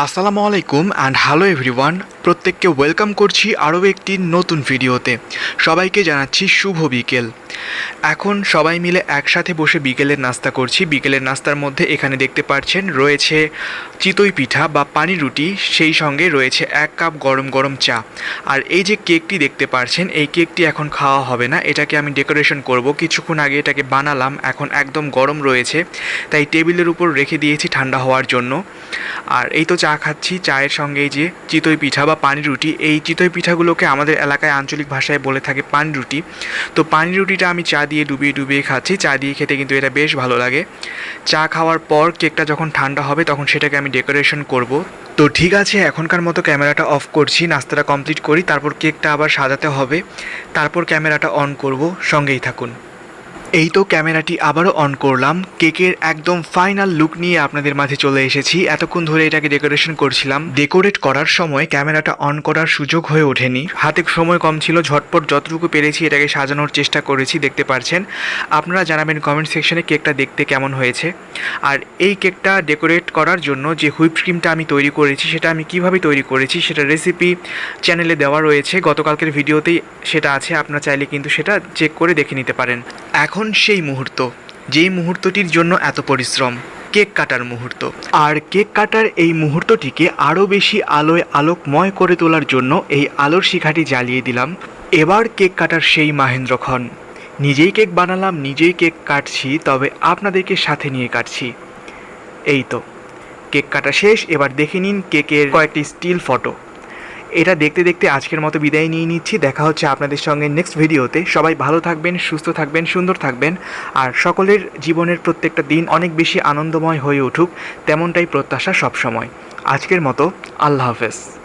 আসসালামু আলাইকুম and hello everyone প্রত্যেককে ওয়েলকাম করছি আরও একটি নতুন ভিডিওতে সবাইকে জানাচ্ছি শুভ বিকেল। এখন সবাই মিলে একসাথে বসে বিকেলের নাস্তা করছি। বিকেলের নাস্তার মধ্যে এখানে দেখতে পাচ্ছেন রয়েছে চিতই পিঠা বা পানি রুটি, সেই সঙ্গে রয়েছে এক কাপ গরম গরম চা। আর এই যে কেকটি দেখতে পাচ্ছেন এই কেকটি এখন খাওয়া হবে না। এটাকে আমি ডেকোরেশন করব। কিছুক্ষণ আগে এটাকে বানালাম, এখন একদম গরম রয়েছে, তাই টেবিলের উপর রেখে দিয়েছি ঠান্ডা হওয়ার জন্য। আর এই তো চা খাচ্ছি, চায়ের সঙ্গে যে চিতই পিঠা বা পানি রুটি। এই চিতই পিঠাগুলোকে আমাদের এলাকায় আঞ্চলিক ভাষায় বলে থাকে পানি রুটি। তো পানি রুটিটা আমি চা দিয়ে ডুবিয়ে ডুবিয়ে খাচ্ছি, চা দিয়ে খেতে কিন্তু এটা বেশ ভালো লাগে। চা খাওয়ার পর কেকটা যখন ঠান্ডা হবে তখন সেটাকে আমি ডেকোরেশন করব। তো ঠিক আছে, এখনকার মতো ক্যামেরাটা অফ করছি, নাস্তাটা কমপ্লিট করি, তারপর কেকটা আবার সাজাতে হবে। তারপর ক্যামেরাটা অন করব, সঙ্গেই থাকুন। এই তো ক্যামেরাটি আবারও অন করলাম। কেকের একদম ফাইনাল লুক নিয়ে আপনাদের মাঝে চলে এসেছি। এতক্ষণ ধরে এটাকে ডেকোরেশন করছিলাম। ডেকোরেট করার সময় ক্যামেরাটা অন করার সুযোগ হয়ে ওঠেনি। হাতে সময় কম ছিল, ঝটপট যতটুকু পেরেছি এটাকে সাজানোর চেষ্টা করেছি, দেখতে পারছেন। আপনারা জানাবেন কমেন্ট সেকশনে কেকটা দেখতে কেমন হয়েছে। আর এই কেকটা ডেকোরেট করার জন্য যে হুইপ ক্রিমটা আমি তৈরি করেছি, সেটা আমি কীভাবে তৈরি করেছি, সেটা রেসিপি চ্যানেলে দেওয়া রয়েছে। গতকালকের ভিডিওতেই সেটা আছে, আপনারা চাইলে কিন্তু সেটা চেক করে দেখে নিতে পারেন। এখন সেই মুহূর্ত? যেই মুহূর্তটির জন্য এত পরিশ্রম? কেক কাটার মুহূর্ত। আর কেক কাটার এই মুহূর্তটিকে আরও বেশি আলোয় আলোকময় করে তোলার জন্য এই আলোর শিখাটি জ্বালিয়ে দিলাম। এবার কেক কাটার সেই মাহেন্দ্রক্ষণ। নিজেই কেক বানালাম, নিজেই কেক কাটছি, তবে আপনাদেরকে সাথে নিয়ে কাটছি। এই তো, কেক কাটা শেষ, এবার দেখে নিন কেকের কয়েকটি স্টিল ফটো। এটা দেখতে দেখতে আজকের মতো বিদায় নিয়ে নিচ্ছি। দেখা হচ্ছে আপনাদের সঙ্গে নেক্সট ভিডিওতে সবাই ভালো থাকবেন, সুস্থ থাকবেন, সুন্দর থাকবেন। আর সকলের জীবনের প্রত্যেকটা দিন অনেক বেশি আনন্দময় হয়ে উঠুক, তেমনটাই প্রত্যাশা সবসময়। আজকের মতো আল্লাহ হাফেজ।